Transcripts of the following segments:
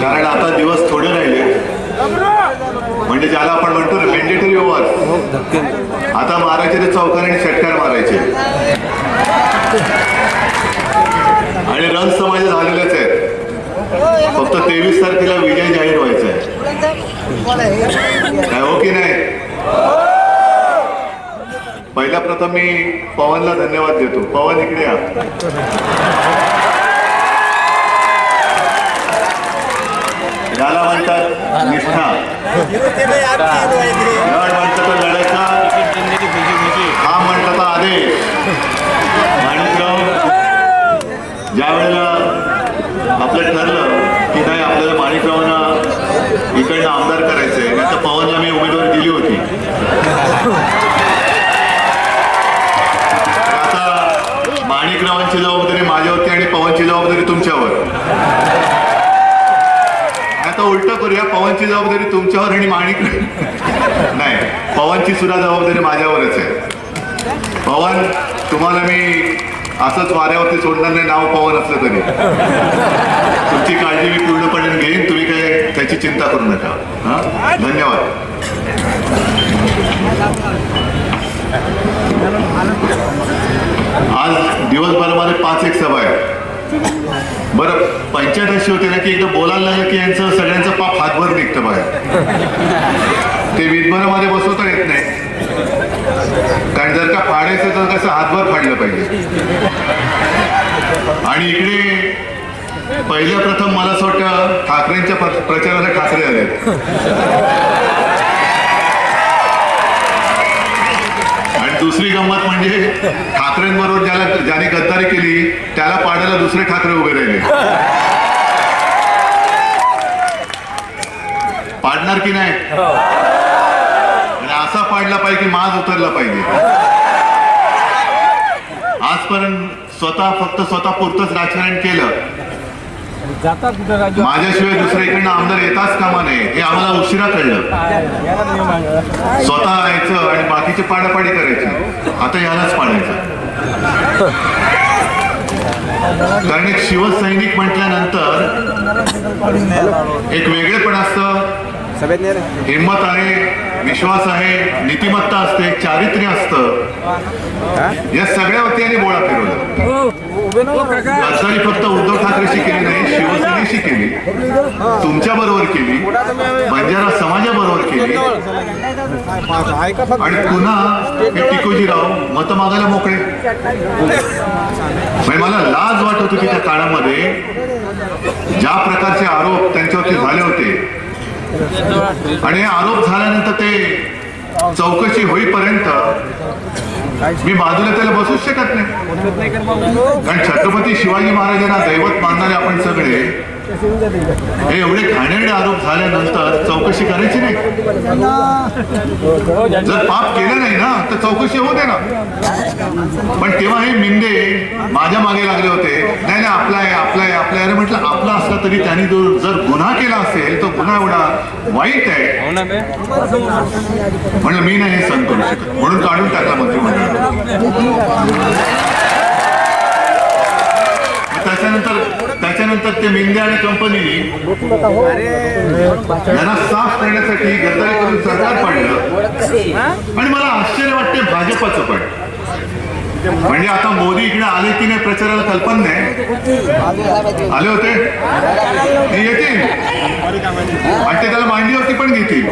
कारण आता दिवस थोडे राहिले. म्हणजे ज्याला आपण म्हणतो ना मेंडेटरी ओव्हर आता मारायचे ते चौकार आणि षटकार मारायचे. आणि रन समाज झालेलेच आहेत. फक्त तेवीस तारखेला विजय जाहीर व्हायचा आहे. काय हो की नाही? पहिल्या प्रथम मी पवनला धन्यवाद देतो. पवन इकडे या. ज्याला म्हणतात निष्ठा. लढ म्हणतात तर लढायचा हा म्हणतात आदेश. माणिकराव ज्या वेळेला आपलं ठरलं की नाही आपल्याला माणिकरावांना इकडनं आमदार करायचंय नाही तर पवनला मी उमेदवारी दिली होती. आता माणिकरावांची जबाबदारी माझ्यावरती आणि पवनची जबाबदारी तुमच्यावर. आता करूया पवनची जबाबदारी तुमच्यावर आणि माणिक नाही पवनची सुद्धा जबाबदारी माझ्यावरच आहे. पवन तुम्हाला मी असंच वाऱ्यावरती सोडणार नाही नाव पवन असलं तरी. तुमची काळजी मी पूर्णपणे घेईन तुम्ही काय त्याची चिंता करू नका. हा? धन्यवाद. आज दिवसभरामध्ये पाच एक सभा आहे. बरं पंचायत अशी होते ना की एकदा बोलायला लागलं की यांचं सगळ्यांचं पाप हातभर निघतं बाहेर. ते विधभरामध्ये बसवता येत नाही. कारण जर का फाडायचं तर कसं हातभर फाडलं पाहिजे. आणि इकडे पहिल्या प्रथम मला असं वाटतं ठाकरेंच्या प्रचाराला ठाकरे आले दुसरी गंमत म्हणजे ठाकरेंबरोबर ज्याला ज्याने गद्दारी केली त्याला पाडायला दुसरे ठाकरे उभे राहिले. पाडणार की नाही? आणि असा पाडला पाहिजे की माज उतरला पाहिजे. आजपर्यंत स्वतः फक्त स्वतः पुरतच राजकारण केलं. जातात कुठं राजू. माझ्याशिवाय दुसऱ्या इकडनं आमदार येताच कामा नये. हे आम्हाला उशिरा कळलं. स्वतः यायचं आणि बाकीचे पाडापाडी करायची. आता यालाच पाडायचं. कारण एक शिवसैनिक म्हटल्यानंतर एक वेगळेपण असतं. हिंमत आहे विश्वास आहे नीतिमत्ता असते चारित्र्य असतं. या सगळ्यावरती यांनी बोळा फिरवला. गद्दारी फक्त उद्धव ठाकरेशी केली नाही शिवसेनेशी केली. तुमच्या बरोबर केली. बंजारा समाजाबरोबर केली. आणि पुन्हा हे टिकोजीराव मत मागायला मोकळे. म्हणजे मला लाज वाटत होती त्या काळामध्ये ज्या प्रकारचे आरोप त्यांच्यावरती झाले होते. आणि आरोप झाल्यानंतर ते चौकशी होईपर्यंत मी बाजूला त्याला बसूच शकत नाही. कारण छत्रपती शिवाजी महाराजांना दैवत मानणारे आपण सगळे हे एवढे घाणेरडे आरोप झाल्यानंतर चौकशी करायची नाही? जर पाप केलं नाही ना तर चौकशी होऊ दे ना. पण तेव्हा हे मिंदे माझ्या मागे लागले होते. नाही नाही आपला आहे आपला आहे आपला आहे. अरे म्हटलं आपला असला तरी त्यांनी जो जर गुन्हा केला असेल तो गुन्हा एवढा वाईट आहे. म्हणलं मी नाही हे सहन करू शकत. म्हणून काढून टाकला मंत्रिमंडळ. त्याच्यानंतर त्याच्यानंतर ते मिंदे आणि कंपनीने यांना साफ करण्यासाठी गद्दारी करून सरकार पाडलं. आणि मला आश्चर्य वाटते भाजपाचं पण. म्हणजे आता मोदी इकडे आले की नाही प्रचाराला कल्पना नाही. आले होते? ते येतील. आणि ते त्याला मांडीवरती पण घेतील.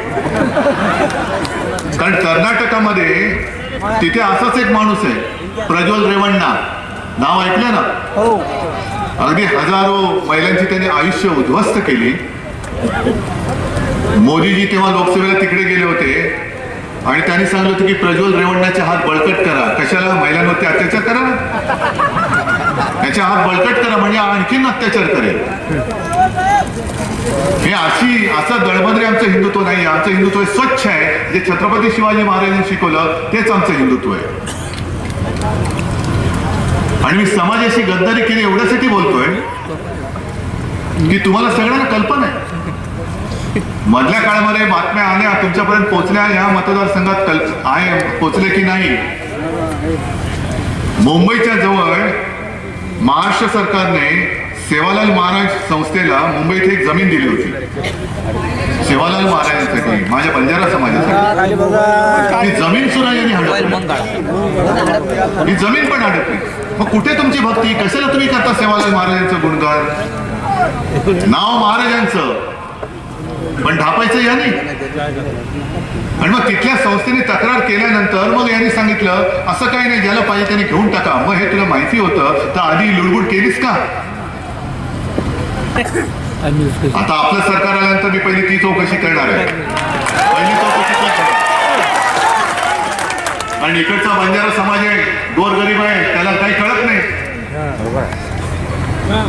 कारण कर्नाटकामध्ये तिथे असाच एक माणूस आहे. प्रज्वल रेवण्णा. नाव ऐकलं ना? अगदी हजारो महिलांची त्यांनी आयुष्य उद्ध्वस्त केली. मोदीजी तेव्हा लोकसभेला तिकडे गेले होते आणि त्यांनी सांगितलं होतं की प्रज्वल रेवण्णाचे हात बळकट करा. कशाला महिलांवरती अत्याचार करा? त्याचे हात बळकट करा म्हणजे आणखीन अत्याचार करेल. हे अशी असं दळबद्रे आमचं हिंदुत्व नाही आमचं हिंदुत्व स्वच्छ आहे. जे छत्रपती शिवाजी महाराजांनी शिकवलं तेच आमचं हिंदुत्व आहे. आणि मी समाजाशी गद्दारी केली एवढ्यासाठी बोलतोय की तुम्हाला सगळ्यांना कल्पना आहे. मधल्या काळामध्ये बातम्या आल्या तुमच्यापर्यंत पोहोचल्या या मतदारसंघात कल्प आहे पोचले की नाही? मुंबईच्या जवळ महाराष्ट्र सरकारने सेवालाल महाराज संस्थेला मुंबईत एक जमीन दिली होती. सेवालाल महाराजांसाठी माझ्या बंजारा समाजासाठी. ती जमीन सुद्धा यांनी हडपली. ही जमीन पण हडपली. मग कुठे तुमची भक्ती? कशाला तुम्ही करता सेवालाल महाराजांचं गुणगान? नाव महाराजांचं. पण ढापायचं यांनी. आणि मग तिथल्या संस्थेने तक्रार केल्यानंतर मग यांनी सांगितलं असं काही नाही ज्याला पाहिजे त्याने घेऊन टाका. मग हे तुला माहिती होतं तर आधी लुडबुड केलीस का? आता आपलं सरकार आल्यानंतर मी पहिली ती चौकशी करणार आहे. पहिली. आणि इकडचा बंजारा समाज आहे गोरगरीब आहे त्याला काही कळत नाही.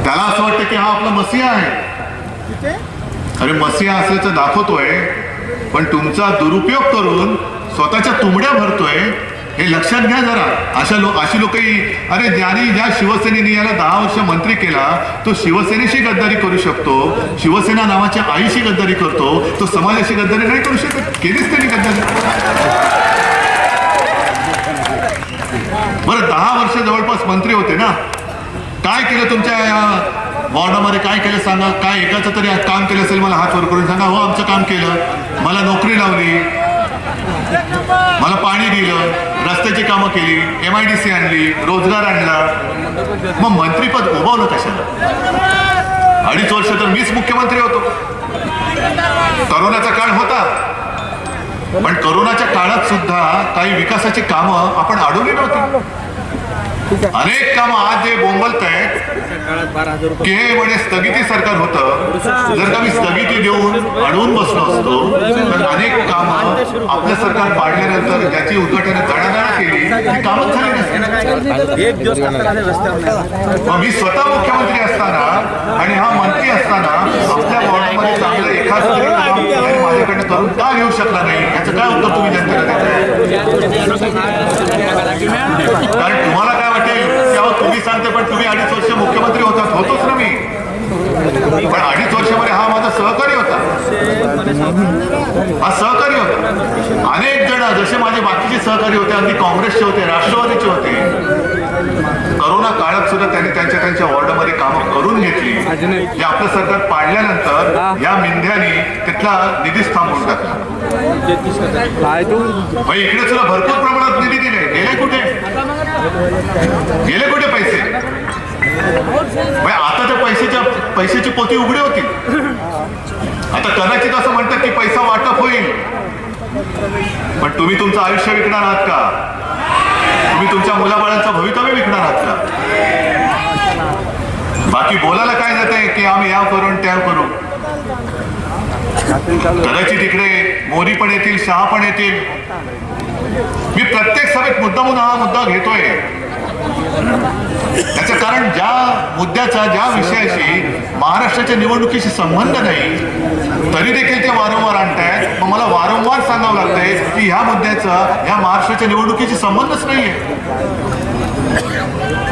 त्याला असं वाटतं की हा आपला मसिया आहे. अरे मसिया असल्याचं दाखवतोय पण तुमचा दुरुपयोग करून स्वतःच्या तुंबड्या भरतोय हे लक्षात घ्या जरा. अशा लोक अशी लोकही अरे ज्याने ज्या शिवसेनेने याला दहा वर्ष मंत्री केला तो शिवसेनेशी गद्दारी करू शकतो शिवसेना नावाच्या आईशी गद्दारी करतो तो समाजाशी गद्दारी नाही करू शकत. केलीच त्यांनी गद्दारी. बरं दहा वर्ष जवळपास मंत्री होते ना. काय केलं तुमच्या वॉर्डामध्ये? काय केलं सांगा? काय एकाचं तरी काम केलं असेल मला हात वर करून सांगा हो आमचं काम केलं. मला नोकरी लावली. मला पाणी दिलं. रस्त्याची कामं केली. एम आय डी सी आणली. रोजगार आणला. मग मंत्रीपद उभवलं कशाला? अडीच वर्ष तर मीच मुख्यमंत्री होतो. पण करोनाच्या काळात सुद्धा काही विकासाची कामं आपण अडवली नव्हती. अनेक कामं आज जे बोंबलत आहेत की हे म्हणे स्थगिती सरकार होतं. जर का मी स्थगिती देऊन अडवून बसलो असतो तर अनेक कामं आपलं सरकार पाडल्यानंतर ज्याची उद्घाटन दणादणा केली ती कामच झाली नसती. मग मी स्वतः मुख्यमंत्री असताना आणि हा मंत्री असताना आपल्या वॉर्डमध्ये चांगलं एखादं काम तुम्ही माझ्याकडनं करून का घेऊ शकला नाही? याचं काय उत्तर तुम्ही जनतेला देताय कारण तुम्हाला काय तुम्ही सांगते पण तुम्ही अडीच वर्ष मुख्यमंत्री होतात. होतोच ना मी. पण अडीच वर्षामध्ये हा माझा सहकारी होता. हा सहकारी होता. अनेक जण जसे माझे बाकीचे सहकारी होते अगदी काँग्रेसचे होते राष्ट्रवादीचे होते. करोना काळात सुद्धा त्यांनी त्यांच्या त्यांच्या वॉर्डमध्ये कामं करून घेतली. जे आपलं सरकार पाडल्यानंतर या मिंध्यानी तिथला निधीच थांबवून टाकला. मग इकडे सुद्धा भरपूर प्रमाणात निधी दिले. गेले कुठे? गेले कुठे पैसे? म्हणजे आता त्या पैशाच्या पैशाची पोती उघडी होती. आता कदाचित असं म्हणतात की पैसा वाटप होईल. पण तुम्ही तुमचं आयुष्य विकणार आहात का? तुम्ही तुमच्या मुलाबाळांचं भवितव्य विकणार आहात का? बाकी बोलायला काय जाते की आम्ही या करून त्या करू कदाचित इकडे मोदी पण येतील शहा पण येतील. मी प्रत्येक सभेत मुद्दा म्हणून हा मुद्दा घेतोय. त्याचं कारण ज्या मुद्द्याचा ज्या विषयाशी महाराष्ट्राच्या निवडणुकीशी संबंध नाही तरी देखील ते वारंवार आणतायत. मग मला वारंवार सांगावं लागतंय की ह्या मुद्द्याचा ह्या महाराष्ट्राच्या निवडणुकीशी संबंधच नाहीये.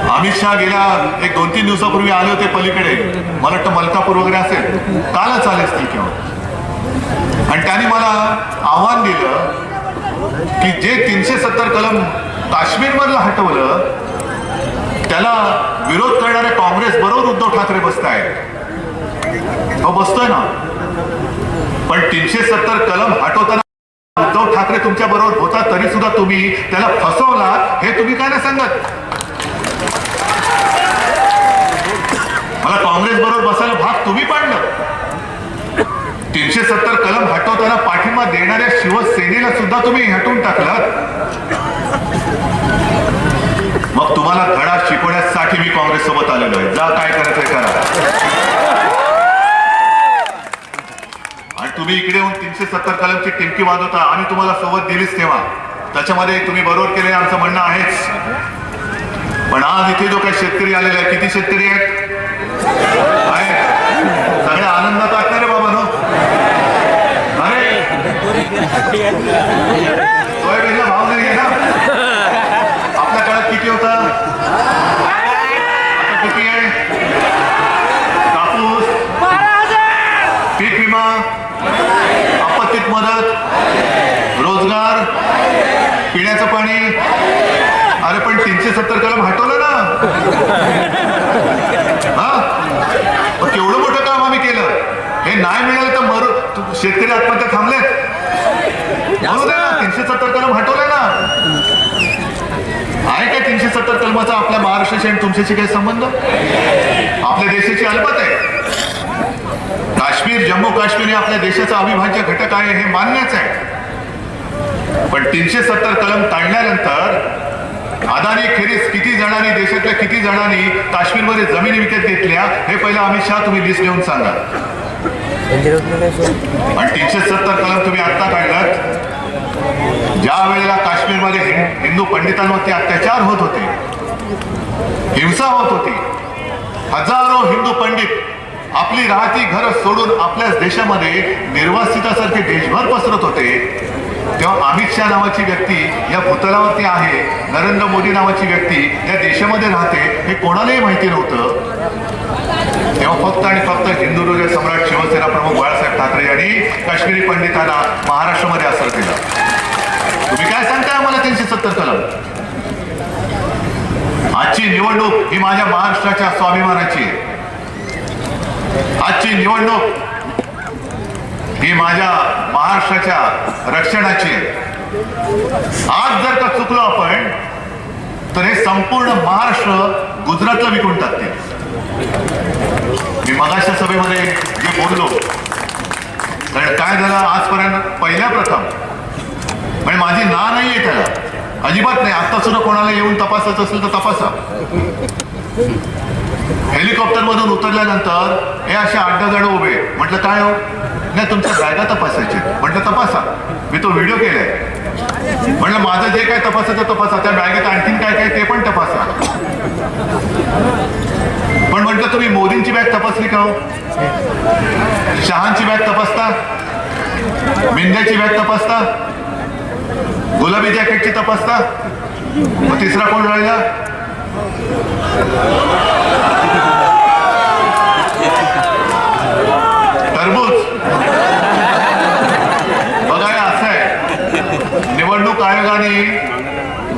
अमित शहा गेल्या एक दोन तीन दिवसापूर्वी आले होते पलीकडे. मला वाटतं मलकापूर वगैरे असेल. कालच आले असतील किंवा. आणि त्याने मला आव्हान दिलं की जे तीनशे सत्तर कलम काश्मीरमधलं हटवलं त्याला विरोध करणारे काँग्रेस बरोबर उद्धव ठाकरे बसतायत हो बसतोय ना. पण तीनशे सत्तर कलम हटवताना उद्धव ठाकरे तुमच्या बरोबर होता तरी सुद्धा तुम्ही त्याला फसवला हे तुम्ही काय नाही सांगत. मला काँग्रेस बरोबर बसायला भाग तुम्ही पाडलं. तीनशे सत्तर कलम हटवताना पाठिंबा देणाऱ्या शिवसेनेला सुद्धा तुम्ही हटवून टाकलात मग तुम्हाला धडा शिकवण्यासाठी मी काँग्रेस सोबत आलेलो आहे. जा काय करायचं करा. आणि तुम्ही इकडे येऊन तीनशे सत्तर कलमची टिमकी वाजवता आणि तुम्हाला सोबत दिलीच तेव्हा. त्याच्यामध्ये तुम्ही बरोबर केले आमचं म्हणणं आहेच. पण आज इथे जो काही शेतकरी आलेला आहे किती शेतकरी आहेत. आपल्या काळात किती होता आहे पीक विमा मदत रोजगार पिण्याचं पाणी अरे पण तीनशे सत्तर ना मोठं काम आम्ही केलं. हे नाही मिळालं तर मर. शेतकरी आत्महत्या थांबलेत. तीनशे सत्तर कलम हटवले ना? आहे काय तीनशे सत्तर कलमाचा आपल्या महाराष्ट्राशी आणि तुमच्याशी काही संबंध? आपल्या देशाची अलबत आहे. काश्मीर जम्मू काश्मीर हे आपल्या देशाचा अविभाज्य घटक आहे हे मान्यच आहे. पण तीनशे सत्तर कलम काढल्यानंतर अदानी खेरीज किती जणांनी देशातल्या किती जणांनी काश्मीरमध्ये जमिनी विकत घेतल्या हे पहिलं अमित शहा तुम्ही लिस्ट देऊन सांगा. आणि तीनशे सत्तर कलम तुम्ही आत्ता काढलात. ज्या वेळेला काश्मीरमध्ये हिंदू पंडितांवरती अत्याचार होत होते हिंसा होत होती हजारो हिंदू पंडित आपली राहती घर सोडून आपल्याच देशामध्ये निर्वासितासारखे देशभर पसरत होते तेव्हा अमित शहा नावाची व्यक्ती या भूतलावरती आहे नरेंद्र मोदी नावाची व्यक्ती या देशामध्ये राहते हे कोणालाही माहिती नव्हतं. तेव्हा फक्त आणि फक्त हिंदू हृदय सम्राट शिवसेना प्रमुख बाळासाहेब ठाकरे यांनी काश्मीरी पंडितांना महाराष्ट्रामध्ये असर दिला. मी काय सांगताय आम्हाला तीनशे सत्तर कलम? आजची निवडणूक ही माझ्या महाराष्ट्राच्या स्वाभिमानाची आहे. आजची निवडणूक ही माझ्या महाराष्ट्राच्या रक्षणाची आहे. आज जर का चुकलो आपण तर हे संपूर्ण महाराष्ट्र गुजरातला विकून टाकते. मी मगाशा सभेमध्ये जे बोललो कारण काय झालं आजपर्यंत? पहिल्या प्रथम म्हणजे माझी ना नाही आहे त्याला अजिबात नाही. आता सुद्धा कोणाला येऊन तपासायचं असेल तर तपासा. हेलिकॉप्टर मधून उतरल्यानंतर हे असे दहा जण उभे. म्हटलं काय हो? नाही तुमच्या बॅगा तपासायची म्हटलं तपासा. मी तो व्हिडिओ केलाय. म्हटलं माझं जे काय तपासायचं तपासा. त्या बॅगेत आणखीन काय काय ते पण तपासा. पण म्हटलं तुम्ही मोदींची बॅग तपासली का हो? शहांची बॅग तपासता. मिंद्याची बॅग तपासता. गुलाबी जॅकेटची तपासता? मग तिसरा कोण राहिला? टरबूज. बघा असं आहे. निवडणूक आयोगाने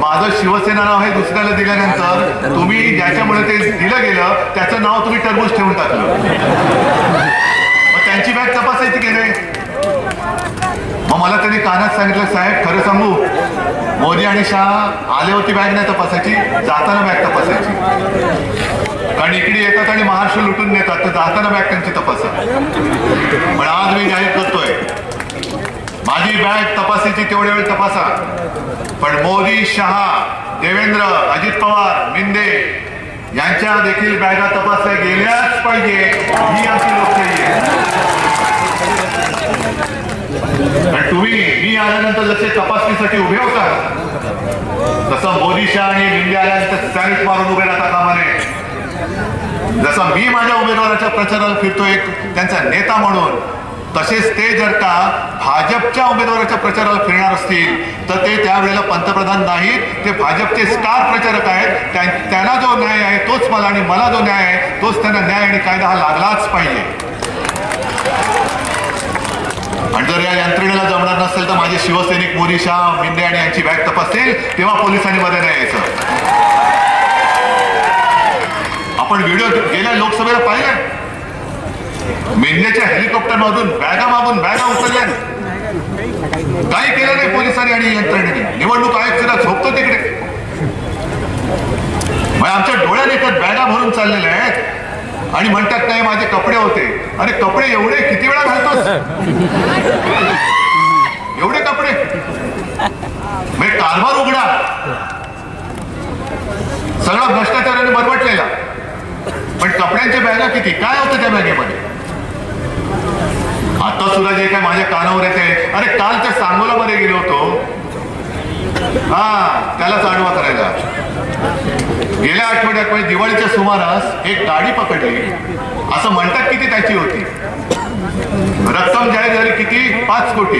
माझं शिवसेना नाव हे दुसऱ्याला दिल्यानंतर तुम्ही ज्याच्यामुळे ते दिलं गेलं त्याचं नाव तुम्ही टरबूज ठेवून टाकलं. मग त्यांची बॅग तपासायची की नाही? मग मला त्यांनी कानात सांगितलं साहेब खरं सांगू मोदी आणि शहा आले होते बॅग नाही तपासायची जाताना बॅग तपासायची. कारण इकडे येतात आणि महाराष्ट्र लुटून नेतात तर जाताना बॅग त्यांची तपासा पण आज मी जाहीर करतोय माझी बॅग तपासायची तेवढ्या वेळ तपासा. पण मोदी शहा देवेंद्र अजित पवार मिंदे यांच्या देखील बॅगा तपासल्या गेल्याच पाहिजे ही आमची लोकशाही आहे. आणि तुम्ही मी आल्यानंतर जसे तपासणीसाठी उभे होता तसं मोदी शहा आणि बिंदे आल्यानंतर सॅनिट मारून उभे राहता कामा नये जसं मी माझ्या उमेदवाराच्या प्रचाराला फिरतो एक त्यांचा नेता म्हणून तसेच ते जर का भाजपच्या उमेदवाराच्या प्रचाराला फिरणार असतील तर ते त्यावेळेला पंतप्रधान नाहीत ते भाजपचे स्टार प्रचारक आहेत त्यांना जो न्याय आहे तोच मला आणि मला जो न्याय आहे तोच त्यांना न्याय आणि कायदा हा लागलाच पाहिजे. आणि जर या यंत्रणेला जमणार नसेल तर माझे शिवसैनिक मोदी शाह मिंदे आणि यांची बॅग तपासतील तेव्हा पोलिसांनी मध्ये नाही यायचं आपण व्हिडिओ गेल्या लोकसभेला पाहिलं मेंढ्याच्या हेलिकॉप्टर मधून बॅगा मागून बॅगा उचलल्या. काही केलं नाही पोलिसांनी आणि यंत्रणेने. निवडणूक आयोग तिला झोपतो तिकडे. म्हणजे आमच्या डोळ्याने येतात बॅगा भरून चाललेल्या आहेत. आणि म्हणतात नाही माझे कपडे होते. अरे कपडे एवढे? किती वेळा घालतोस? एवढे कपडे. म्हणजे कारभार उघडा. सगळा भ्रष्टाचाराने बरबटलेला. पण कपड्यांच्या बॅगा किती? काय होतं त्या बॅगेमध्ये? आता सुद्धा जे काय माझ्या कानावर येते. अरे काल त्या सांगोलामध्ये गेलो होतो. हा त्याला आडवा करायला. गेल्या आठवड्यात म्हणजे दिवाळीच्या सुमारास एक गाडी पकडली. असं म्हणतात किती त्याची होती. रक्कम जाहीर झाली किती? पाच कोटी.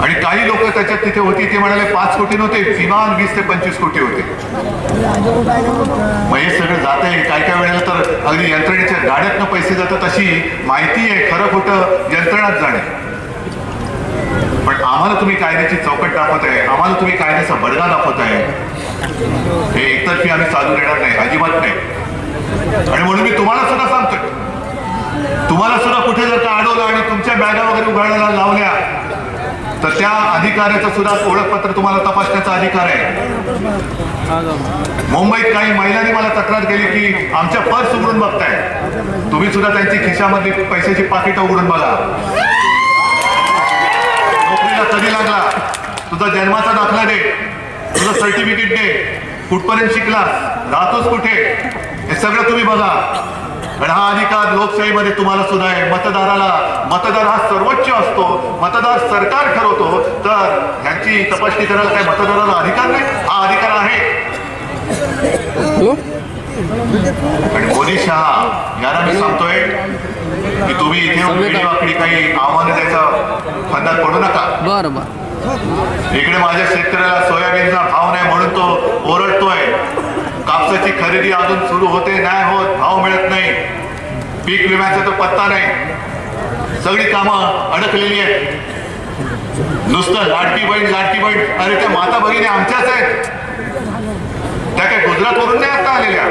आणि काही लोक त्याच्यात तिथे होती ते म्हणाले पाच कोटी नव्हते किमान वीस ते पंचवीस कोटी होते. मग हे सगळं जात आहे काय काय वेळेला तर अगदी यंत्रणेच्या गाड्यातनं पैसे जातात अशी माहिती आहे. खरं खोटं यंत्रणात जाणे. पण आम्हाला तुम्ही कायद्याची चौकट दाखवत आहे आम्हाला तुम्ही कायद्याचा बडगा दाखवत आहे हे एकतर्फी आम्ही चालू देणार नाही अजिबात नाही. आणि म्हणून मी तुम्हाला सुद्धा सांगतोय. तुम्हाला सुद्धा कुठे जर का अडवलं आणि तुमच्या बॅगा वगैरे उघडायला लावल्या तर त्या अधिकाऱ्याचं सुद्धा ओळखपत्र तुम्हाला तपासण्याचा अधिकार आहे. मुंबईत काही महिलांनी मला तक्रार केली की आमच्या पर्स उघडून बघताय. तुम्ही सुद्धा त्यांची खिशामधली पैशाची पाकिटं उघडून बघा. नोकरीला कधी लागला? तुझा जन्माचा दाखला दे. तुझं सर्टिफिकेट दे कुठपर्यंत शिकलास? राहतोस कुठे? हे सगळं तुम्ही बघा. आणि हा अधिकार लोकशाहीमध्ये तुम्हाला सुद्धा आहे. मतदाराला मतदार हा सर्वोच्च असतो. मतदार सरकार ठरवतो तर ह्याची तपासणी करायला काय मतदाराला अधिकार नाही? हा अधिकार आहे. आणि मोदी शहा यांना मी सांगतोय की तुम्ही इथे वाकडी काही आव्हान द्यायचा फंदात पडू नका. बरं बरं. इकडे माझ्या शेतकऱ्याला सोयाबीनचा भाव नाही म्हणून तो ओरडतोय. कापसाची खरेदी अजून सुरू होते नाही होत भाव मिळत नाही. पीक विम्याचा तो पत्ता नाही. सगळी कामं अडकलेली आहेत. नुसतं लाडकी बहीण लाडकी बहीण. अरे त्या माता भगिनी आमच्याच आहेत. त्या काय गुजरातवरून नाही आता आलेल्या?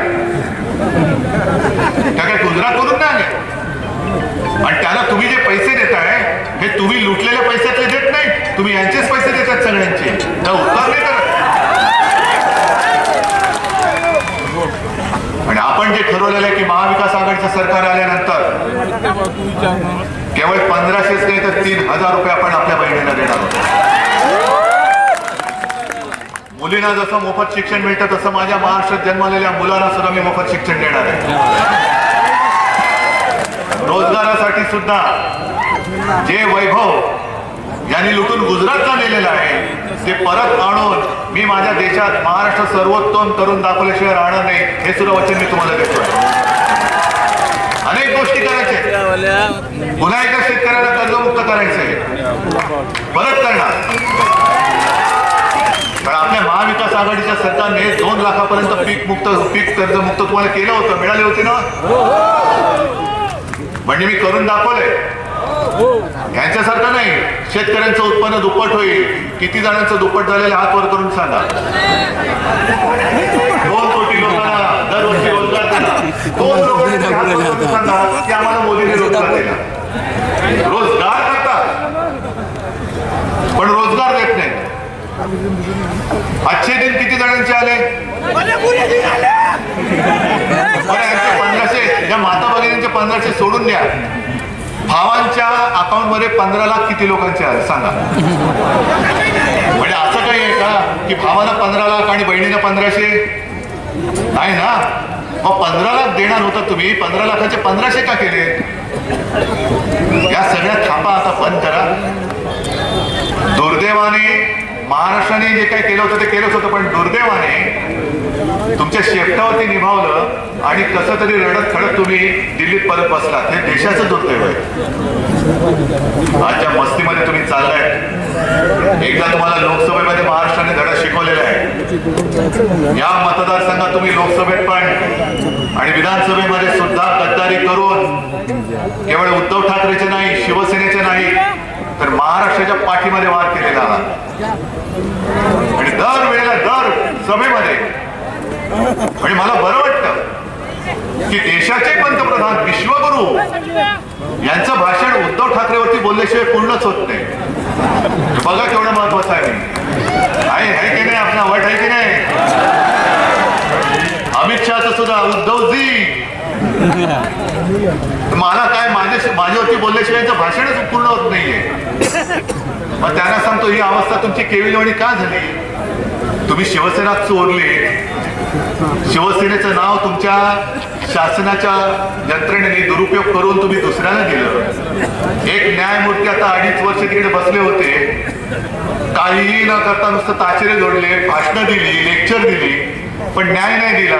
त्या काय गुजरातवरून नाही आल्या? आणि त्याला तुम्ही जे पैसे देताय हे तुम्ही लुटलेल्या पैशातले देत तुम्ही यांचेच पैसे देतात सगळ्यांचे. आणि आपण जे ठरवलेलं आहे की महाविकास आघाडीचं सरकार आल्यानंतर केवळ पंधराशेच नाही तर तीन हजार रुपये आपण आपल्या बहिणीला देणार आहोत. मुलींना जसं मोफत शिक्षण मिळतं तसं माझ्या महाराष्ट्रात जन्मलेल्या मुलांना सुद्धा मी मोफत शिक्षण देणार आहे. रोजगारासाठी सुद्धा जे वैभव यांनी लुटून गुजरातला नेलेलं आहे. ते परत आणून मी माझ्या देशात महाराष्ट्र सर्वोत्तम करून दाखवल्याशिवाय राहणार नाही हे सुद्धा वचन मी तुम्हाला देतो अनेक गोष्टी करायचे. पुन्हा एका शेतकऱ्याला कर्जमुक्त करायचे. परत करणार. पण आपल्या महाविकास आघाडीच्या सरकारने दोन लाखापर्यंत पीक मुक्त पीक कर्जमुक्त तुम्हाला केलं होतं मिळाले होते ना? म्हणजे मी करून दाखवलंय. यांच्यासारखं नाही. शेतकऱ्यांचं उत्पन्न दुप्पट होईल. किती जणांचं दुप्पट झालेलं हात वर करून सांगा. दोन कोटी लोकांना दरवर्षी रोजगार दोन लोकांचे की आम्हाला मोदीने रोजगार दिला. रोजगार करतात. पण रोजगार देत नाही. आजचे दिन किती जणांचे आले? बरं, पंधराशे या माता भगिनींचे पंधराशे सोडून द्या. भावांच्या अकाउंटमध्ये पंधरा लाख किती लोकांचे आहेत सांगा. म्हणजे असं काही आहे का? की भावाला पंधरा लाख आणि बहिणीला पंधराशे? नाही ना? मग पंधरा लाख देणार होता तुम्ही. पंधरा लाखाचे पंधराशे का केले? या सगळ्या थापा आता बंद करा. दुर्दैवाने महाराष्ट्राने जे काही केलं होतं ते केलंच होतं पण दुर्दैवाने तुमच्या शेपटावरती निभावलं आणि कसं तरी रडत खडत तुम्ही दिल्लीत परत बसलात. हे देशाचं दुर्दैव आहे. आजच्या मस्तीमध्ये तुम्ही चाललाय. एकदा तुम्हाला लोकसभेमध्ये महाराष्ट्राने धडा शिकवलेला आहे. या मतदारसंघात तुम्ही लोकसभेत पण आणि विधानसभेमध्ये सुद्धा गद्दारी करून केवळ उद्धव ठाकरेचे नाही शिवसेनेचे नाही तर महाराष्ट्राच्या पाठीमध्ये वार केलेला आहात. आणि दर वेळेला दर सभेमध्ये आणि मला बरं वाटतं की देशाचे पंतप्रधान विश्वगुरु यांचं भाषण उद्धव ठाकरेवरती बोलल्याशिवाय पूर्णच होत नाही. बघा केवढं महत्वाचं आहे. आहे की नाही आपला वट आहे की नाही? अमित शहाचं सुद्धा उद्धवजी. मला काय माझ्या माझ्यावरती बोलल्याशिवाय भाषणच पूर्ण होत नाहीये. मग त्यांना सांगतो ही अवस्था तुमची केविलवाणी का झाली? तुम्ही शिवसेना चोरले. शिवसेनेचं नाव तुमच्या शासनाच्या यंत्रणेने दुरुपयोग करून तुम्ही दुसऱ्याला दिलं. एक न्यायमूर्ती आता अडीच वर्ष तिकडे बसले होते. काहीही न करता नुसतं ताचेरे जोडले भाषणं दिली लेक्चर दिली पण न्याय नाही दिला.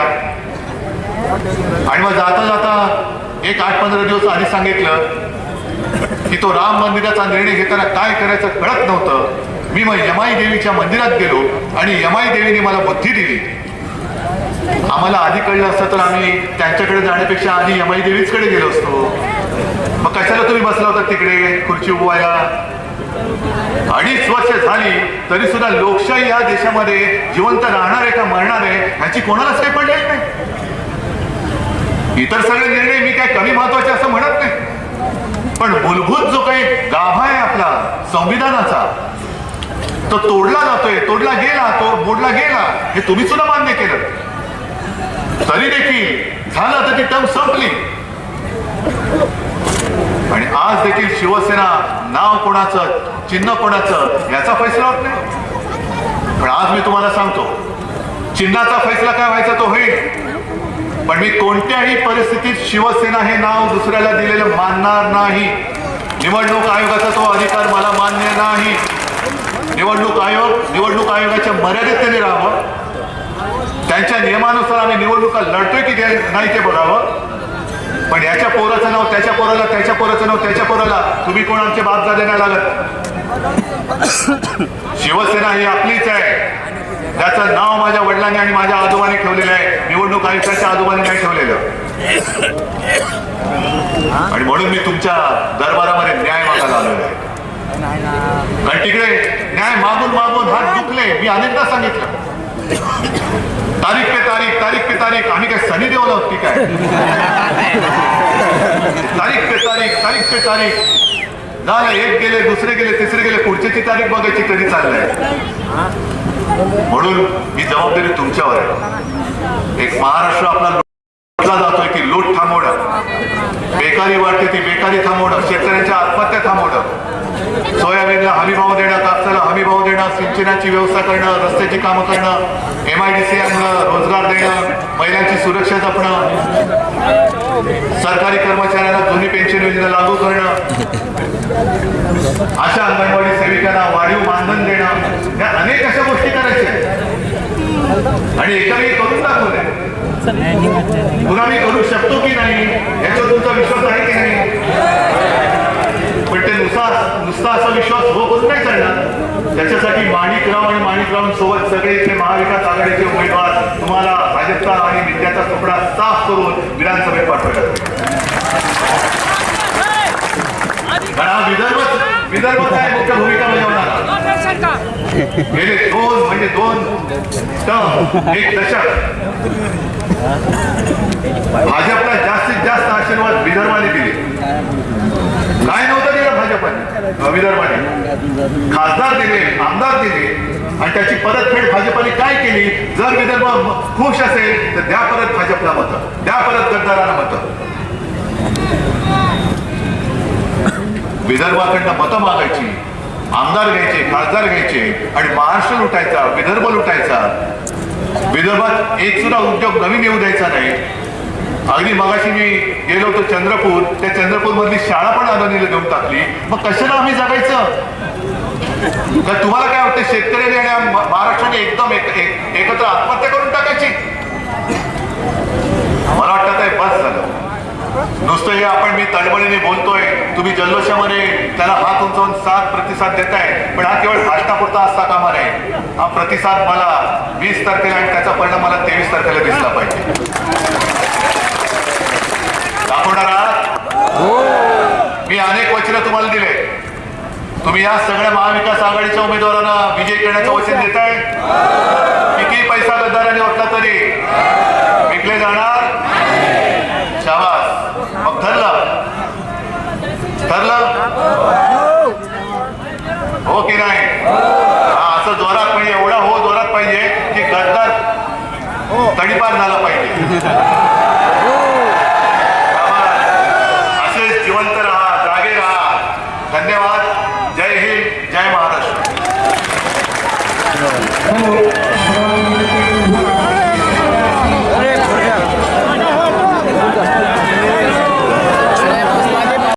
आणि मग जाता जाता एक आठ पंधरा दिवस आधी सांगितलं की तो राम मंदिराचा निर्णय घेताना काय करायचं कळत नव्हतं. मी मग यमाई देवीच्या मंदिरात गेलो आणि यमाई देवीने मला बुद्धी दिली. आम्हाला आधी कळलं असतं तर आम्ही त्यांच्याकडे जाण्यापेक्षा आधी यमाई देवीचकडे गेलो असतो. मग कशाला तुम्ही बसला होता तिकडे? खुर्ची उभवायला अडीच वर्ष झाली तरी सुद्धा लोकशाही या देशामध्ये जिवंत राहणार आहे का मरणार आहे ह्याची कोणालाच काही पडलेली नाही. इतर सगळे निर्णय मी काय कमी महत्त्वाचे असं म्हणत नाही. पण मूलभूत जो काही गाभा आहे आपला संविधानाचा तो तोडला जातोय तोडला गेला तो मोडला गेला हे तुम्ही सुद्धा मान्य केलं. तरी देखील झालं तर ती टर्म संपली. आणि आज देखील शिवसेना नाव कोणाचं चिन्ह कोणाचं याचा फैसला होत नाही. पण आज मी तुम्हाला सांगतो चिन्हाचा फैसला काय व्हायचा तो होईल. पण मी कोणत्याही परिस्थितीत शिवसेना हे नाव दुसऱ्याला दिलेलं मानणार नाही. निवडणूक आयोगाचा तो अधिकार मला मान्य नाही. निवडणूक आयोग निवडणूक आयोगाच्या मर्यादेत त्यांनी राहावं. त्यांच्या नियमानुसार आम्ही निवडणुका लढतोय की नाही ते बघावं. पण याच्या पोराचं नाव त्याच्या पोराला त्याच्या पोराचं नाव त्याच्या पोराला तुम्ही कोण आमचे बाप झाले नाही लागत? शिवसेना ही आपलीच आहे. त्याचं नाव माझ्या वडिलांनी आणि माझ्या आजोबांनी ठेवलेलं आहे निवडणूक आयुक्ताच्या आजोबांनी नाही ठेवलेलं. आणि म्हणून मी तुमच्या दरबारामध्ये न्याय मागायला आलेलो आहे काय तिकडे न्याय मागून मागून हात दुखले. मी अनेकदा सांगितलं. तारीख पे तारीख तारीख पे तारीख. आम्ही काय सनी देवला आहोत की काय? तारीख पे तारीख तारीख पे तारीख. झालं एक गेले दुसरे गेले तिसरे गेले. पुढच्याची तारीख बघायची कधी चाललंय. म्हणून ही जबाबदारी तुमच्यावर आहे. एक महाराष्ट्र आपला लुटला जातोय की लूट थांबवणं. बेकारी वाढते ती बेकारी थांबवणं. शेतकऱ्यांच्या आत्महत्या थांबवणं. सोयाबीनला हमी भाव देणं कापसाला हमी भाव देणं सिंचनाची व्यवस्था करणं रस्त्याची कामं करणं एम आय डी सी रोजगार देणं महिलांची सुरक्षा जपणं सरकारी कर्मचाऱ्यांना जुनी पेन्शन योजना लागू करणं अशा अंगणवाडी सेविकांना वाढीव मानधन देणं या अनेक अशा गोष्टी करायच्या आणि एकाही करून दाखवल्या. पुन्हा मी करू शकतो की नाही याच्यावर तुमचा विश्वास आहे की नाही पण ते नुसा नुसता असा विश्वास हो करून नाही चालणार त्याच्यासाठी माणिकराव आणि माणिकराव सोबत सगळे इथे महाविकास आघाडीचे उमेदवार तुम्हाला भाजपचा आणि विद्याचा कपडा साफ करून विधानसभेत पाठवतात कारण हा विदर्भ विदर्भ काय मुख्य भूमिका म्हणजे बजावणार गेले दोन म्हणजे दोन टर्म एक दशक. भाजपला जास्तीत जास्त आशीर्वाद विदर्भाने दिले. काय नव्हतं दिलं भाजपाने? अ, विदर्भाने. खासदार दिले आमदार दिले. आणि त्याची परतफेड भाजपाने काय केली? जर विदर्भ खुश असेल तर द्या परत भाजपला मतं. द्या परत गद्दाराला मतं. विदर्भाकडनं मतं मागायची आमदार घ्यायचे खासदार घ्यायचे आणि महाराष्ट्र लुटायचा विदर्भ लुटायचा. विदर्भात एक सुद्धा उद्योग नवीन येऊ द्यायचा नाही. अगदी मगाशी मी गेलो होतो चंद्रपूर. त्या चंद्रपूर मधली शाळा पण अदानीला देऊन टाकली. मग कशाला आम्ही जगायचं? तर तुम्हाला काय वाटतं शेतकऱ्यांनी आणि महाराष्ट्राने एकदम एकत्र आत्महत्या करून टाकायची? मला वाटतं ते बस झालं. नुसतं हे आपण मी तळमळीने बोलतोय तुम्ही जल्लोषामध्ये त्याला हात उंचावून साथ प्रतिसाद देताय पण हा केवळ भाषणापुरता असता कामा नये. हा प्रतिसाद मला वीस तारखेला आणि त्याचा परिणाम मला तेवीस तारखेला दिसला पाहिजे. दाखवणार? आहात मी अनेक वचनं तुम्हाला दिले तुम्ही या सगळ्या महाविकास आघाडीच्या उमेदवारांना विजय करण्याचं वचन देताय? किती पैसा गद्दाराने वाटला तरी? विकले जाणार? शाबास. मग ठरलं. ठरलं? हो की नाही? हा असं जोरात म्हणजे एवढा हो जोरात पाहिजे की गद्दार तडीपार झाला पाहिजे.